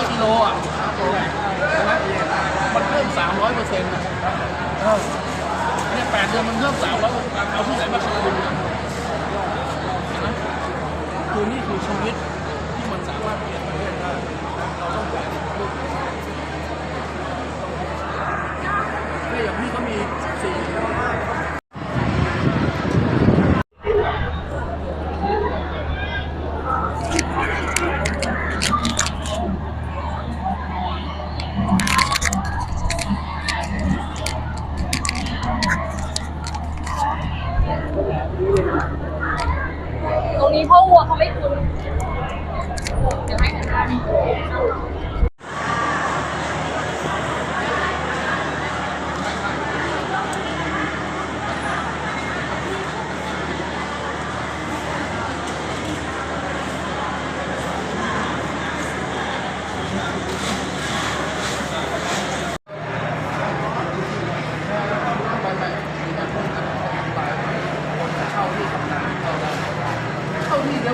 อยกิโลอะมันเพิ่มสามร้อยเปอร์เซ็นต์อะเนี่ยแปดเดือนมันเพิ่มสามร้อยเอาที่ไหนมาคำนวคือนี่คือชีวิต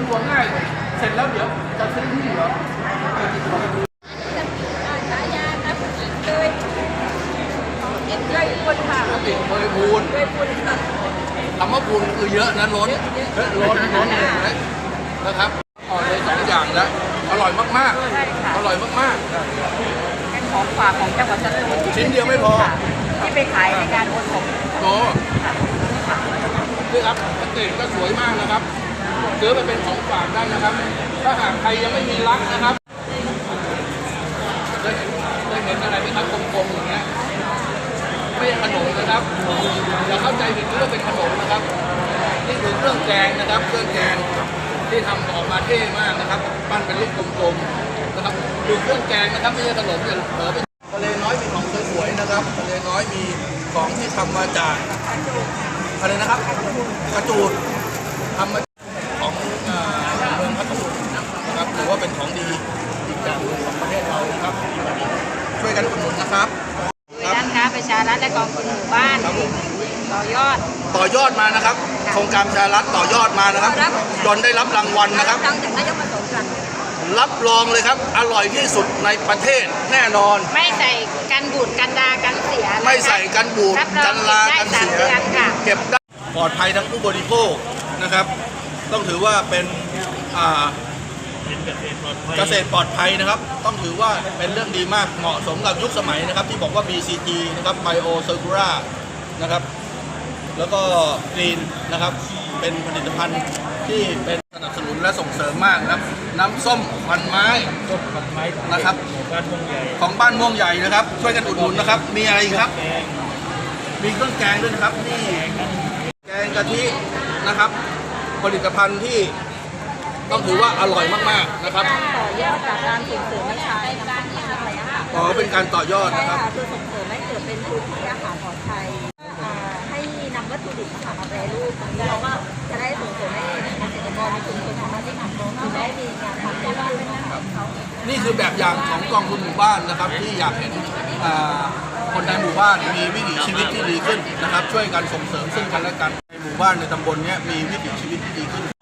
ตัวง่าย เสร็จแล้วเดี๋ยวจะซื้อที่เหรอไปติดต่อกันดูฉายานะผู้หญิงเลยเอ็ดเยคนค่ะปกติเคยพูนเลยคุณค่ะคำว่าพูนคือเยอะนะล้นล้นล้นเลยนะครับอร่อยสองอย่างแล้วอร่อยมากใช่ค่ะๆอร่อยมากเป็นของฝากของจังหวัดสตูลชิ้นเดียวไม่พอ ที่ไปขายในการโอนของโอ้นี่ครับปกติก็สวยมากนะครับ ซื้อไปเป็นของฝากได้นะครับ ถ้าหากใครยังไม่มีรักนะครับได้เห็นได้เห็นอะไรไหมครับกลมๆอย่างเงี้ยไม่ใช่ขนมนะครับอย่าเข้าใจผิดว่าเป็นขนมนะครับ นี่คือเครื่องแกงนะครับ เครื่องแกงที่ทำออกมาเท่มากนะครับปั้นเป็นลูกกลมๆนะครับดูเครื่องแกงนะครับไม่ใช่ขนมอย่าเผลอไปทะเลน้อยมีของสวยๆนะครับทะเลน้อยมีของที่ทำมาจากอะไรนะครับกระจูดทำมาของเอ่อเมืองพัทลุงนะครับถือว่าเป็นของดีอีกอย่างหนึ่งของประเทศเรานะครับ ช่วยกั นอุดหนุนนะครับร้านค้าประชารัฐและกองทุนหมู่บ้านครับผมต่อยอด ต่อยอดมานะครับ โครงการประชารัฐต่อยอดมานะครับครับ จนได้รับรางวัลนะครับ ตั้งจากนายกมาสมกันรับรองเลยครับอร่อยที่สุดในประเทศแน่นอน ไม่ใส่กันบูดกันดากันเสียนะคะไม่ใส่กันบูดรับรองกันลาได้กันสามเสียเดือนค่ะ เก็บได้ ปลอดภัยทั้งผู้บริโภคนะครับ ต้องถือว่าเป็นอ่า เกษตรปลอดภัยนะครับ ต้องถือว่าเป็นเรื่องดีมากเหมาะสมกับยุคสมัยนะครับ ที่บอกว่า BCG นะครับ Bio Circular นะครับ แล้วก็กรีนนะครับ เป็นผลิตภัณฑ์ที่เป็นสนับสนุนและส่งเสริมมากนะครับ น้ำส้มมันไม้ต้มผัดไม้นะครับบ้านพงใหญ่ของบ้านม่วงใหญ่นะครับ ช่วยกันอุดหนุนนะครับ มีอะไรอีกครับแกงมีเครื่องแกงด้วยนะครับนี่แกงกะทินะครับ ผลิตภัณฑ์ที่ ต้องถือว่าอร่อยมากๆนะครับการต่อยอดจากการส่งเสริมให้ใช้การที่อะไรอะค่ะขอเป็นการต่อยอดใช่นะครับค่ะคือส่งเสริมให้เกิดเป็นพื้นที่อาหารปลอดภัยอ่าให้นำวัตถุดิบมาแปรรูปตรงนี้เราก็จะได้ส่งเสริมให้เกษตรกรในชุมชนทำอาชีพของเราได้มีงานทำที่บ้านเป็นอาหารเขานี่คือแบบอย่างของกองทุนหมู่บ้านนะครับ ที่อยากเห็นอ่าคนในหมู่บ้านมีวิถีชีวิตที่ดีขึ้นนะครับ ช่วยกันส่งเสริมซึ่งกันและกันในหมู่บ้านในตำบลเนี้ยมีวิถีชีวิตที่ดีขึ้น